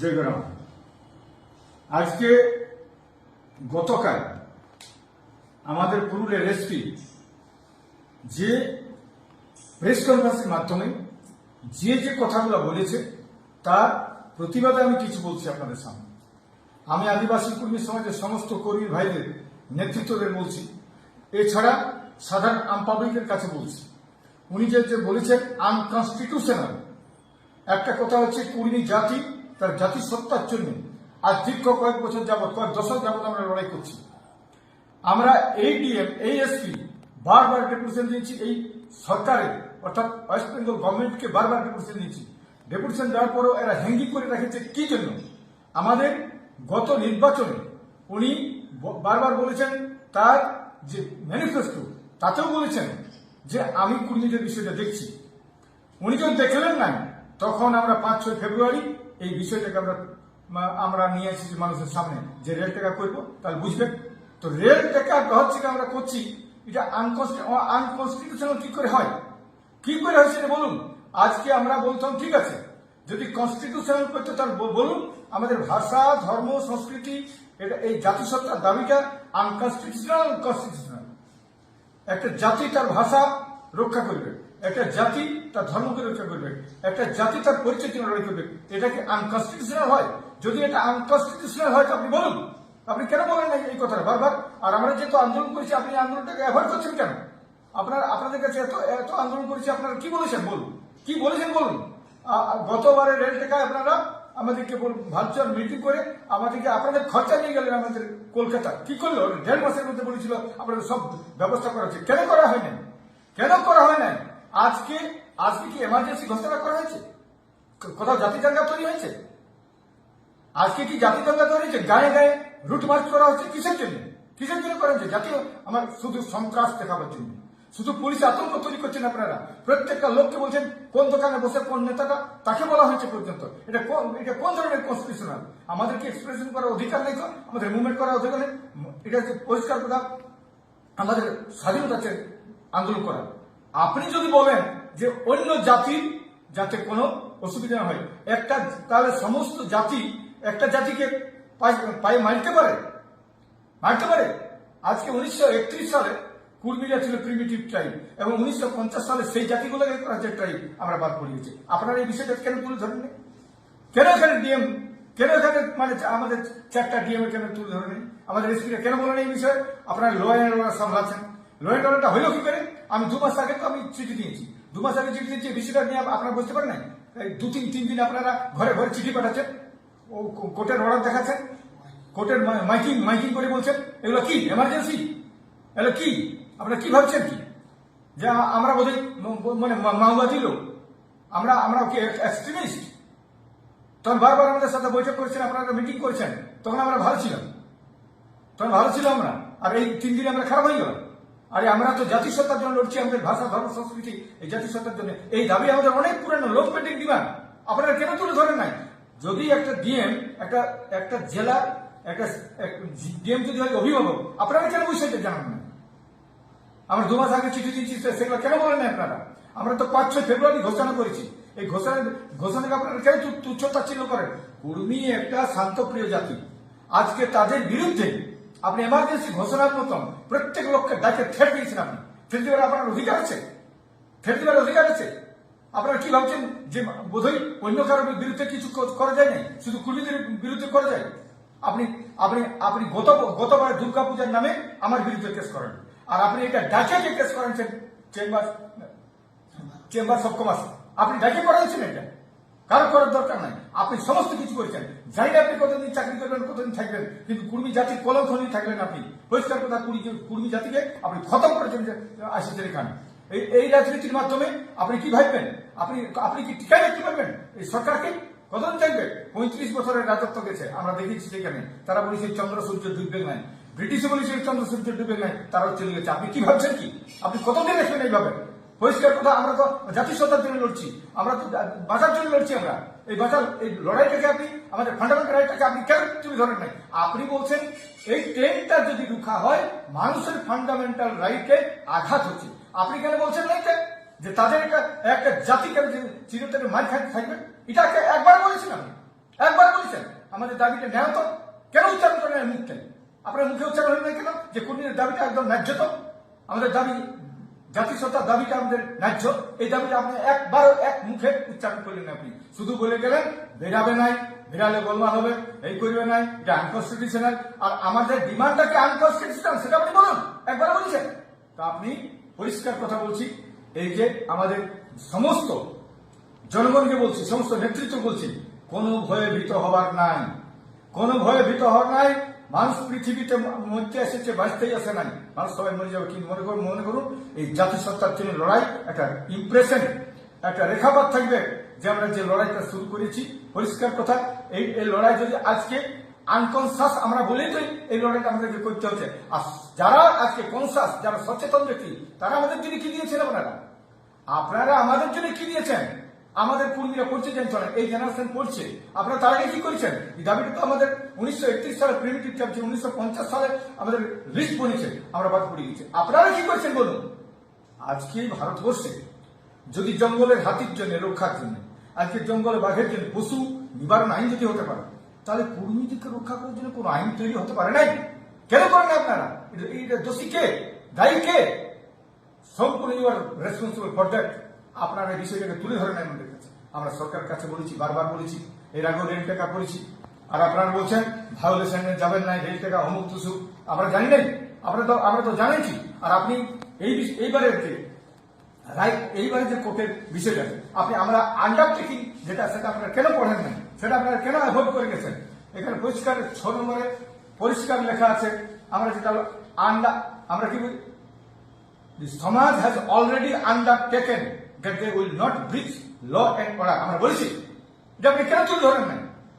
জয়গ্রাম আজকে গতকাল আমাদের পুরুলিয়ার এসপি যে প্রেস কনফারেন্সের মাধ্যমে যে যে কথাগুলো বলেছে, তার প্রতিবাদে আমি কিছু বলছি আপনাদের সামনে। আমি আদিবাসী কর্মী সমাজের সমস্ত কর্মী ভাইদের নেতৃত্বদের বলছি। এছাড়া সাধারণ আম পাবলিকের কাছে বলছি। উনি যে যে বলেছেন আনকনস্টিটিউশনাল একটা কথা হচ্ছে কুর্মী জাতি তার জাতি সত্তার জন্য আজ দীর্ঘ কয়েক বছর যাবৎ, কয়েক দশক যাবৎ আমরা লড়াই করছি। আমরা এই ডিএম এই এসপি বারবার ডেপুটেশন দিয়েছি, এই সরকারের অর্থাৎ ওয়েস্ট বেঙ্গল গভর্নমেন্টকে বারবার ডেপুটেশন দিয়েছি। ডেপুটেশন দেওয়ার পরেও এরা হ্যাঙ্গি করে রেখেছে। কি জন্য? আমাদের গত নির্বাচনে উনি বারবার বলেছেন, তার যে ম্যানিফেস্টো তাতেও বলেছেন যে আমি কর্মীদের বিষয়টা দেখছি। উনি যখন দেখলেন না তখন আমরা পাঁচ ছয় ফেব্রুয়ারি এই বিষয়টাকে আমরা আমরা নিয়ে এসেছি মানুষের সামনে। যে রেল টাকা করব, তাহলে বুঝবেন তো রেল টাকা হচ্ছে আমরা করছি, এটা আনকনস্টিটিউশনাল কি করে হয়? কি করে হয় সেটা বলুন? আজকে আমরা বলতাম, ঠিক আছে, যদি কনস্টিটিউশনাল করতে তার বলুন, আমাদের ভাষা, ধর্ম, সংস্কৃতি, এটা এই জাতিসত্তার দাবিটা আনকনস্টিটিউশনাল কনস্টিটিউশনাল একটা জাতি তার ভাষা রক্ষা করবে। একটা জাতি তার ধর্মকে রক্ষা করবে, একটা জাতি তার পরিচয় জন্য লড়াই করবে। এটা কি আনকনস্টিটিউশনাল হয়? যদি এটা আনকনস্টিটিউশনাল হয় তো আপনি বলুন। আপনি কেন বলেন না এই কথাটা? বারবার। আর আমরা যেহেতু আন্দোলন করেছি, আপনি আন্দোলনটাকে অ্যাভয়েড করছেন কেন? আপনার, আপনাদের কাছে এত এত আন্দোলন করেছি, আপনারা কি বলেছেন? বলুন। কি বলেছেন বলুন? আ- আ- গতবারে রেল টাকা আপনারা আমাদেরকে ভার্চুয়াল মিটিং করে আমাদেরকে আপনাদের খরচা নিয়ে গেলেন আমাদের কলকাতা। কি করল? দেড় মাসের মধ্যে বলেছিল, আপনাদের সব ব্যবস্থা করা হচ্ছে। কেন করা হয় না কেন করা হয় না আজকে আজকে কি এমার্জেন্সি ঘোষণা করা হয়েছে? কোথাও জাতি দাঙ্গা তৈরি হয়েছে? আজকে কি জাতি দাঙ্গা তৈরি হয়েছে? গায়ে গায়ে রুট মার্চ করা হচ্ছে কিসের জন্য? কিসের জন্য করা হচ্ছে? জাতীয়, আমার শুধু সন্ত্রাস দেখাবার জন্য। শুধু পুলিশ আতঙ্ক তৈরি করছেন আপনারা। প্রত্যেকটা লোককে বলছেন, কোন দোকানে বসে কোন নেতাটা, তাকে বলা হয়েছে পর্যন্ত। এটা কোন এটা কোন ধরনের কনস্টিটিউশনাল আমাদেরকে এক্সপ্রেশন করার অধিকার নেই তো? আমাদের মুভমেন্ট করার অধিকার নেই? এটা হচ্ছে পরিষ্কার কথা। আমাদের স্বাধীনতা আন্দোলন করার আপনি যদি বলেন যে অন্য জাতির যাতে কোনো অসুবিধা হয়, একটা, তাহলে সমস্ত জাতি, একটা জাতিকে পায়ে- মারতে পারে? মারতে পারে? আজকে উনিশশো একত্রিশ সালে কুর্মীরা ছিল প্রিমিটিভ ট্রাইব এবং উনিশশো পঞ্চাশ সালে সেই জাতিগুলোকে যে ট্রাইব আমরা বাদ পড়িয়েছি আপনারা এই বিষয়টা কেন তুলে ধরেননি? কেন এখানে ডিএম কেন এখানে মানে আমাদের চারটা ডিএম কেন তুলে ধরেনি আমাদের এসপিরা কেন বলেন এই বিষয়ে? আপনারা ল অ্যান্ড সামলাচ্ছেন। ল অ্যান্ড অর্ডারটা হইল কি করে? আমি দু মাস আগে তো আমি চিঠি দিয়েছি। দু মাস আগে চিঠি দিয়েছি বিষয়টা নিয়ে আপনারা বুঝতে পারেন না দু তিন তিন দিন আপনারা ঘরে ঘরে চিঠি পাঠাচ্ছেন। ও কোর্টের অর্ডার দেখাচ্ছেন। কোর্টের মাইকিং মাইকিং করে বলছেন, এগুলো কি? এমার্জেন্সি? এগুলো কি? আপনারা কি ভাবছেন কি? যে আমরা ম- মানে মাওবাদী লোক। আমরা আমরা কি এক্সট্রিমিস্ট তখন বারবার আমাদের সাথে বৈঠক করেছেন, আপনারা মিটিং করেছেন। তখন আমরা ভালো ছিলাম। তখন ভালো ছিল আমরা। আর এই তিন দিনে আমরা খারাপ হয়ে গেলাম। আরে আমরা তো জাতিসত্তার জন্য লড়ছি, আমাদের ভাষা, ধর্ম, সংস্কৃতি, এই জাতিসত্তার জন্য। এই দাবি আমাদের অনেক পুরানো, লোক পেন্টিং ডিমান্ড। আপনারা কেন তুলে ধরেন নাই? যদি একটা ডিএম, একটা একটা জেলার একটা ডিএম যদি হয় অভিভাবক, আপনারা কেন বিষয়টা জানান না? আমরা দু মাস আগে চিঠি দিয়েছি, সে- সেগুলো কেন বলেন না আপনারা? আমরা তো পাঁচ, ছয় ফেব্রুয়ারি ঘোষণা করেছি। এই ঘোষণা ঘোষণাকে আপনারা কেন তুচ্ছ তাচ্ছিল্য করেন? কুর্মী একটা শান্তপ্রিয় জাতি। আজকে তাদের বিরুদ্ধে আপনি এমার্জেন্সি ঘোষণার মতন প্রত্যেক লোককে ডাকে ঠেট দিয়েছেন আপনি। ঠেট দেওয়ার আপনার অধিকার আছে? ঠেট দেওয়ার অধিকার আছে? আপনারা কি ভাবছেন যে বোধহয় অন্য কারোর বিরুদ্ধে কিছু করা যায় না শুধু কুর্মীদের বিরুদ্ধে করা যায়? আপনি আপনি আপনি গত গতবার দুর্গা পূজার নামে আমার বিরুদ্ধে কেস করেন। আর আপনি এটা ডাকে যে কেস করেন, চেম্বার চেম্বার অফ কমার্স আপনি ডাকে করাইছেন এটা? কারও করার দরকার নাই। আপনি সমস্ত কিছু করেছেন জানি আপনি কতদিন চাকরি করবেন, কতদিন থাকবেন, কিন্তু কুর্মী জাতির কলঙ্ক নিয়ে থাকবেন আপনি। পরিষ্কার কথা কুর্মী জাতিকে আপনি খতম করেছেন আসেছেন এখানে। এই এই রাজনীতির মাধ্যমে আপনি কি ভাববেন? আপনি আপনি কি টিকায় রাখতে পারবেন এই সরকারকে কতদিন থাকবে? পঁয়ত্রিশ বছরের রাজত্ব গেছে, আমরা দেখেছি সেখানে। তারা বলেছে চন্দ্র সূর্য ডুববে নাই। ব্রিটিশে বলেছে চন্দ্র সূর্য ডুবে নাই তারাও চলে গেছে আপনি কি ভাবছেন কি? আপনি কতদিন রাখবেন এইভাবে? পরিষ্কার কথা আমরা তো জাতিসত্তার জন্য লড়ছি। আমরা তো বাঁচার জন্য লড়ছি আমরা। এই বাঁচার, এই লড়াইটাকে আপনি, আমাদের ফান্ডামেন্টাল রাইটটাকে আপনি কেন তুলে ধরেন নাই? আপনি বলছেন, এই ট্রেনটা যদি রুখা হয়, মানুষের ফান্ডামেন্টাল রাইটে আঘাত হচ্ছে। আপনি কেন বলছেন না এটা? যে তাদের একটা একটা জাতি কেন চিরতরে মার খাইতে থাকবে? এটাকে একবার বলেছেন আপনি। একবার বলেছেন। আমাদের দাবিটা ন্যায় তো। কেন উচ্চারণ করেন না মুখ থেকে আপনার মুখে উচ্চারণ হয় না কেন? যে কুর্মীর দাবিটা একদম ন্যায্যত আমাদের দাবি জাতিসত্তার দাবিটা আমাদের ন্যায্য। এই দাবিটা আপনি একবার এক মুখে উচ্চারণ করলেন আপনি। শুধু বলে গেলেন, বেরাবে নাই বেরালে গোলমাল হবে, এই করবে নাই, এটা আনকনস্টিটিউশনাল আর আমাদের ডিমান্ডটাকে আনকনস্টিটিউশনাল সেটা আপনি বলুন একবার বলছেন। তা আপনি পরিষ্কার কথা বলছি, এই যে আমাদের সমস্ত জনগণকে বলছি, সমস্ত নেতৃত্ব বলছি, কোনো ভয়ে ভীত হবার নাই, কোনো ভয়ে ভীত হওয়ার নাই মানুষ পৃথিবীতে মরতে এসেছে বাঁচতেই আসে নাই। মানুষ সবাই মরে যাবে কিন্তু মনে করুন মনে করুন, এই জাতিসত্তার জন্য লড়াই, একটা ইমপ্রেশন একটা রেখাপাত থাকবে যে আমরা যে লড়াইটা শুরু করেছি। পরিষ্কার কথা, এই এই লড়াই যদি আজকে আনকনসাস আমরা বলি তো এই লড়াইটা আমাদেরকে করতে হচ্ছে। আর যারা আজকে কনসাস যারা সচেতন ব্যক্তি, তারা আমাদের জন্য কি দিয়েছেন আপনারা? আপনারা আমাদের জন্য কি দিয়েছেন? আমাদের পড়ছে জানতো না, এই জেনারেশন পড়ছে। আপনারা তার আগে কি করেছেন? এই দাবিটা তো আমাদের উনিশশো একত্রিশ সালে প্রিমিটিভ ক্যাপচার উনিশশো পঞ্চাশ সালে আমাদের লিস্ট বনেছে আমরা বাদ পড়ে গেছি। আপনারা কি করেছেন বলুন? আজকে ভারতবর্ষে যদি জঙ্গলের হাতির জন্য, রক্ষার জন্য, আজকে জঙ্গলে বাঘের জন্য পশু নিবারণ আইন যদি হতে পারে, তাহলে কুর্মীদেরকে রক্ষা করার জন্য কোনো আইন তৈরি হতে পারে নাই? কেন করেন না আপনারা? এটা- দোষী কে? দায়ী কে? সম্পূর্ণ you are responsible for that আপনারা এই বিষয়টাকে তুলে ধরেন আমাদের কাছে। আমরা সরকারের কাছে বলেছি, বারবার বলেছি, এর আগেও রেল টাকা করেছি আর আপনারা বলছেন ভায়োলেশনে যাবেন না রেল টাকা অমুক তুসুক আমরা জানি নাই। আমরা তো আমরা তো জানাইছি আর আপনি এই এইবারের যে রাইট এইবারে যে কোর্টের বিষয়টা, আপনি আমরা আন্ডারটেকিং যেটা, সেটা আপনারা কেন পড়েন নাই? সেটা আপনারা কেন অ্যাভয়েড করে গেছেন? এখানে পরিষ্কার ছ নম্বরে পরিষ্কার লেখা আছে, আমরা যেটা আন্ডা আমরা কি বলি? সমাজ has already undertaken that they will not breach law and order. আমরা বলেছি এটা আপনি কেন তুলে ধরেন নাই?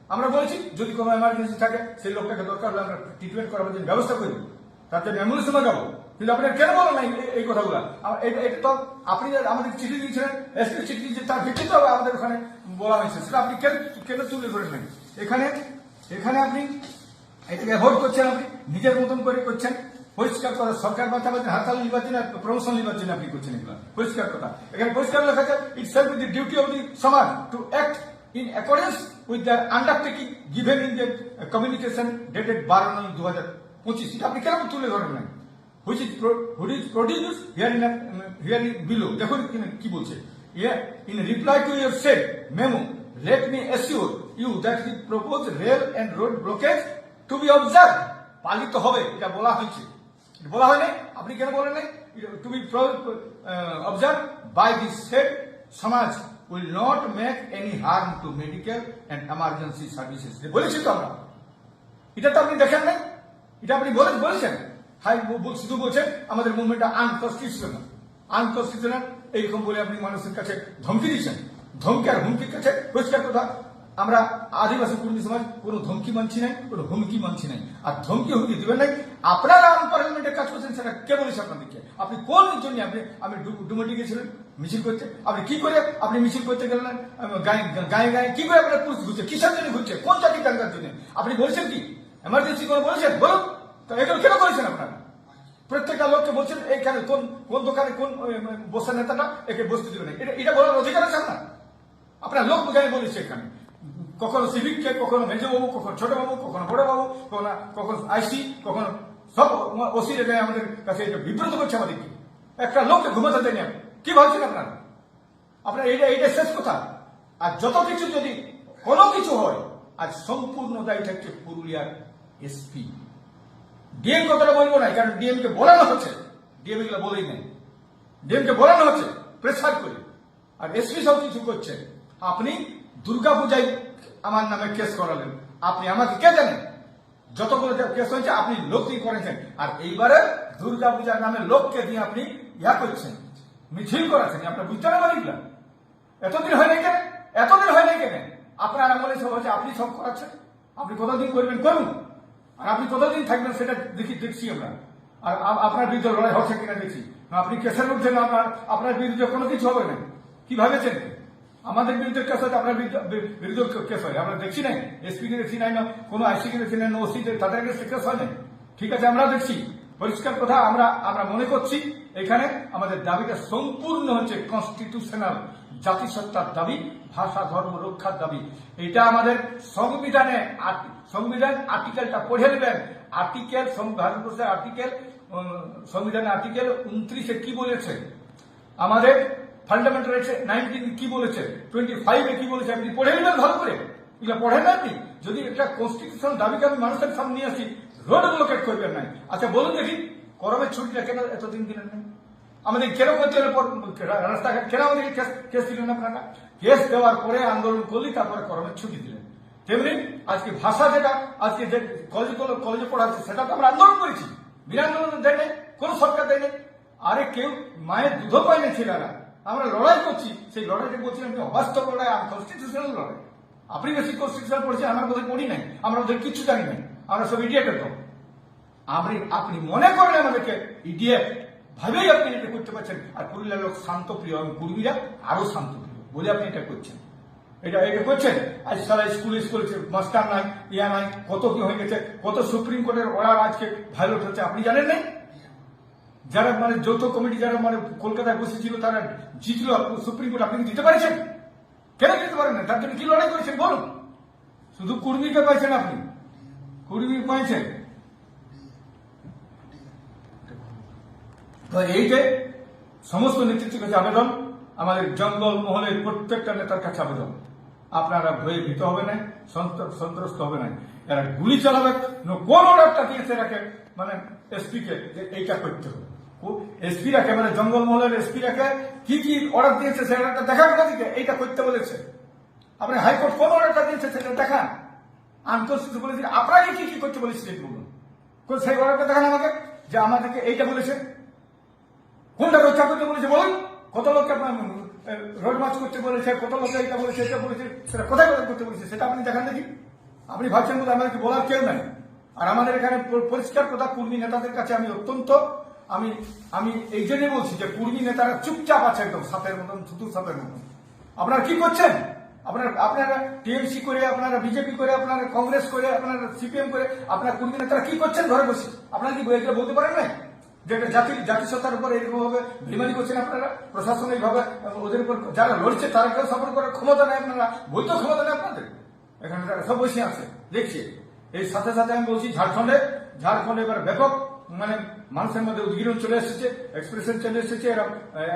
আমরা বলেছি, যদি কোনো এমার্জেন্সি থাকে, সেই লোকটাকে দরকার হলে আমরা ট্রিটমেন্ট করার জন্য ব্যবস্থা করি তার জন্য অ্যাম্বুলেন্সে যাব কিন্তু আপনারা কেন বলেন নাই এই- কথাগুলো? এটা তো আপনি আমাদের চিঠি দিয়েছিলেন, এসপি চিঠি দিয়েছে, তার ভিত্তিতে আমাদের ওখানে বলা হয়েছে। সেটা আপনি কেন কেন তুলে ধরেন নাই? এখানে এখানে আপনি এটাকে অ্যাভয়েড করছেন আপনি, নিজের মতন করে করছেন। পরিষ্কার কথা, সরকার বাঁচাবাদ হাতাল নির্বাচন আর প্রমোশন নির্বাচন আপনি করছেন এগুলো। পরিষ্কার কথা। এখানে পরিষ্কার লেখা আছে itself the duty of the Samaj to act in accordance with the undertaking given in the communication dated বারো নয় দু হাজার পঁচিশ। এটা আপনি কেন তুলে ধরেন নাই? Which is which is produce here in here in below দেখুন কি- বলছে। In reply to your said memo let me assure you that the propose rail and road blockage to be observe পালিত হবে, এটা বলা হয়েছে। বলা হয়নি? আপনি কেন বলেন নাই? To be observe by the said Samaj will not make any harm to medical and emergency services বলেছি তো আমরা। এটা তো আপনি দেখেন নাই? এটা আপনি বলে বলেছেন। হাই শুধু বলছেন আমাদের মুভমেন্টটা আনকনস্টিটিউশনাল আনকনস্টিটিউশনাল এইরকম বলে আপনি মানুষের কাছে ধমকি দিচ্ছেন। ধমকি আর হুমকির কাছে পরিষ্কার কথা আমরা আদিবাসী কর্মী সমাজ কোনো ধমকি মানছি নাই, কোনো হুমকি মানছি নাই। আর ধমকি হুমকি দিবেন নাই, আপনারা আনপার্লামেন্টের কাজ করছেন, সেটা কে বলেছে আপনাদেরকে? আপনি কোন জন্য আপনি আপনি ডুমুটি গেছিলেন মিছিল করতে? আপনি কি করে, আপনি মিছিল করতে গেলেন? গায়ে গায়ে গায়ে কি করে আপনার পুলিশ ঘুরছে? কিসের জন্য ঘুরছে? কোন জাতি টাকার জন্য? আপনি বলছেন কি? এমার্জেন্সি করে বলেছেন? বলুন। তো এগুলো কেন করেছেন আপনারা? প্রত্যেকটা লোককে বলছেন, এইখানে কোন কোন দোকানে কোন বসে নেতাটা একে বসতে দিবে না। এটা এটা বলার অধিকার আছে আপনার? আপনার লোক বুঝাই বলেছে এখানে। কখনো সিভিককে কখনো মেজবাবু, কখনো ছোট বাবু কখনো বড় বাবু কখনো কখনো আইসি কখনো সব ওসি রেখে আমাদের কাছে এটা বিব্রত করছে আমাদেরকে একটা লোককে ঘুমাতে দেয়নি আমি। কি ভাবছেন আপনারা? আপনার এইটা এইটা শেষ কথা। আর যত কিছু যদি কোনো কিছু হয়, আজ সম্পূর্ণ দায়ী থাকছে পুরুলিয়ার এসপি ডিএম কথাটা বলব না কারণ ডিএম কে বলানো হচ্ছে। ডিএম এগুলো বলেই নাই। ডিএম কে বলানো হচ্ছে প্রেসার করে। আর এসপি সব কিছু করছে আপনি দুর্গা পূজায় আমার নামে কেস করালেন। আপনি আমাকে কে জানেন? যতগুলো কেস হয়েছে, আপনি লোকই করেছেন। আর এইবারে দুর্গা পূজার নামে লোককে দিয়ে আপনি ইয়া করছেন, মিছিল করাচ্ছেন আপনার বুঝতে না পারিগুলা এতদিন হয় নাই কেন? এতদিন হয় নাই কেন? আপনার আমলে সব হচ্ছে আপনি সব করাচ্ছেন। আপনি কতদিন করবেন, করুন। আর আপনি কতদিন থাকবেন সেটা দেখি, দেখছি আমরা। আর আপনার বিরুদ্ধে লড়াই হচ্ছে কিনা দেখছি। আপনি কেসের মধ্যে আপনার আপনার বিরুদ্ধে কোনো কিছু হবে না। কি ভাবেছেন আমাদের বিরুদ্ধে কেস হয় আপনার বিরুদ্ধে কেস হয়? আমরা দেখছি না এসপি কে দেখছি নাই, না, কোনো আইসি কে দেখছি না ওসি তাদের কাছে কেস হয় না ঠিক আছে আমরা দেখছি। পরিষ্কার কথা, আমরা আমরা মনে করছি, এখানে আমাদের দাবিটা সম্পূর্ণ হচ্ছে কনস্টিটিউশনাল জাতিসত্তার দাবি, ভাষা, ধর্ম, রক্ষার দাবি। এটা আমাদের সংবিধানে সংবিধান আর্টিকেলটা পড়ে নেবেন। আর্টিকেল ভারতবর্ষের আর্টিকেল সংবিধানের আর্টিকেল উনত্রিশে কি বলেছে? আমাদের ফান্ডামেন্টাল রাইটস নাইনটিন কি বলেছে টোয়েন্টি ফাইভে কি বলেছে, আপনি পড়ে নেবেন ভালো করে। এগুলো পড়েন না আপনি। যদি একটা কনস্টিটিউশন দাবিকে আমি মানুষের সামনে নিয়ে আসি রোড ব্লকেট করবেন নাই আচ্ছা বলুন দেখি করমের ছুটিটা কেন এতদিন দিলেন না? আমাদের কেন হলো রাস্তাঘাট কেন আমাদেরকে কেস দিলেন আপনারা? কেস দেওয়ার পরে আন্দোলন করলি, তারপরে করমের ছুটি দিলেন। তেমনি আজকে ভাষা যেটা, আজকে যে কলেজে কলেজে পড়া সেটা তো আমরা আন্দোলন করেছি। বিনা আন্দোলন দেয় কোনো সরকার দেয় আরে কেউ মায়ের দুধ পায় না ছেলেরা। আমরা লড়াই করছি, সেই লড়াইটা বলছিলাম যে অবাস্তব লড়াই, আর কনস্টিটিউশনাল লড়াই। আপনি বেশি কনস্টিটিউশনাল পড়ছেন, আমরা বোধহয় পড়ি নাই, আমরা ওদের কিচ্ছু জানি নাই, আমরা সব ইডিয়েটের দল। আপনি আপনি মনে করেন আমাদেরকে ইডিয়েট ভাবেই আপনি এটা করতে পারছেন, আর পুরুলিয়ার লোক শান্ত প্রিয়, এবং কুর্মীরা আরও শান্তপ্রিয় বলে আপনি এটা করছেন। এটা এটা করছেন? আজ সারা স্কুলে স্কুলে মাস্টার নাই, ইয়া নাই, কত কি হয়ে গেছে, কত সুপ্রিম কোর্টের অর্ডার আজকে ভাইলেট হচ্ছে, আপনি জানেন নাই? যারা মানে যৌথ কমিটি যারা মানে কলকাতায় বসেছিল, তারা জিতল, সুপ্রিম কোর্ট আপনি দিতে পারছেন? কেন দিতে পারেন না? তার জন্য কি লড়াই করেছেন? বলুন। শুধু কুর্মীকে পাইছেন আপনি। কুর্মী পাইছেন। তো এইতে সমস্ত নেতৃত্বের কাছে আবেদন, আমাদের জঙ্গল মহলের প্রত্যেকটা নেতার কাছে আবেদন। আপনারা ভয়ে ভীত হবে না। সন্ত্রস্ত হবে না এরা গুলি চালাবে কোন অর্ডারটা দিয়েছে রাখে মানে এসপি কে যে এইটা করতে হবে। এসপি রাখে মানে জঙ্গল মহলের এসপি রাখে কি কি অর্ডার দিয়েছে সে অর্ডারটা দেখা দিকে এইটা করতে বলেছে। আপনি হাইকোর্ট কোন অর্ডারটা দিয়েছে সেটা দেখান। আন্তর্জাতিক বলেছে আপনাকে কি কি করতে বলেছিলেন বলুন। কোন সেই অর্ডারটা দেখান আমাকে, যে আমাদেরকে এইটা বলেছে। কোনটা রক্ষা করতে বলেছে বলুন। কত লোককে আপনার রোড মার্চ করতে বলেছে কত লোককে এটা বলেছে এটা বলেছে, সেটা কোথায় কোথায় করতে বলেছে, সেটা আপনি দেখান দেখি। আপনি ভাবছেন বোধ আমাদেরকে বলার কেউ নাই। আর আমাদের এখানে পরিষ্কার কথা, কর্মী নেতাদের কাছে আমি অত্যন্ত, আমি আমি এই জন্যই বলছি যে কর্মী নেতারা চুপচাপ আছে একদম সাপের মতন থুতুর সাপের মতন। আপনারা কি করছেন? আপনারা আপনারা টিএমসি করে, আপনারা বিজেপি করে, আপনারা কংগ্রেস করে, আপনারা সিপিএম করে, আপনার কর্মী নেতারা কি করছেন? ঘরে বসে। আপনারা কি বলতে পারেন না যে একটা জাতির জাতিসত্তার উপর এরকম ভাবে বেমানি করছেন আপনারা প্রশাসনিকভাবে ওদের উপর যারা লড়ছে তারাকেও সাপোর্ট করার ক্ষমতা নেই আপনারা, বৈধ ক্ষমতা নেই আপনাদের। এখানে তারা সব বসে আছে, দেখছি। এর সাথে সাথে আমি বলছি, ঝাড়খণ্ডে ঝাড়খণ্ডে এবার ব্যাপক মানে মানুষের মধ্যে উদ্গীরণ চলে এসেছে এক্সপ্রেশন চলে এসেছে, এরা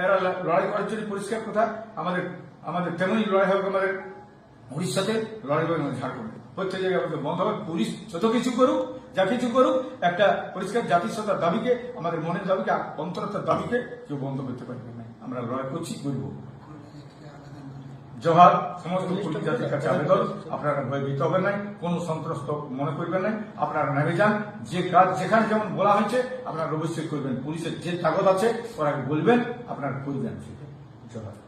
এরা লড়াই করার জন্য পরিষ্কার কথা। আমাদের আমাদের তেমনই লড়াই হবে আমাদের উড়িষ্যাতে, লড়াই হবে ঝাড়খণ্ডে। প্রত্যেক জায়গায় বন্ধ হবে পুলিশ যত কিছু করুক, যা কিছু করুক, একটা পরিষ্কার জাতিসত্তার দাবিকে, আমাদের মনের দাবিকে অন্তরতার দাবিকে কেউ বন্ধ করতে পারবে না। আমরা লড়াই করছি, করব। জোহার, সমস্ত পুলিশ জাতির কাছে আবেদন, আপনারা ভয়ভীত হবেন নাই, কোন সন্ত্রস্ত মনে করবেন নাই, আপনারা নেমে যান, যে কাজ, যেখানে যেমন বলা হয়েছে, আপনারা অবশ্যই করবেন। পুলিশের যে তাগত আছে, ওরা বলবেন, আপনারা করবেন জোহার।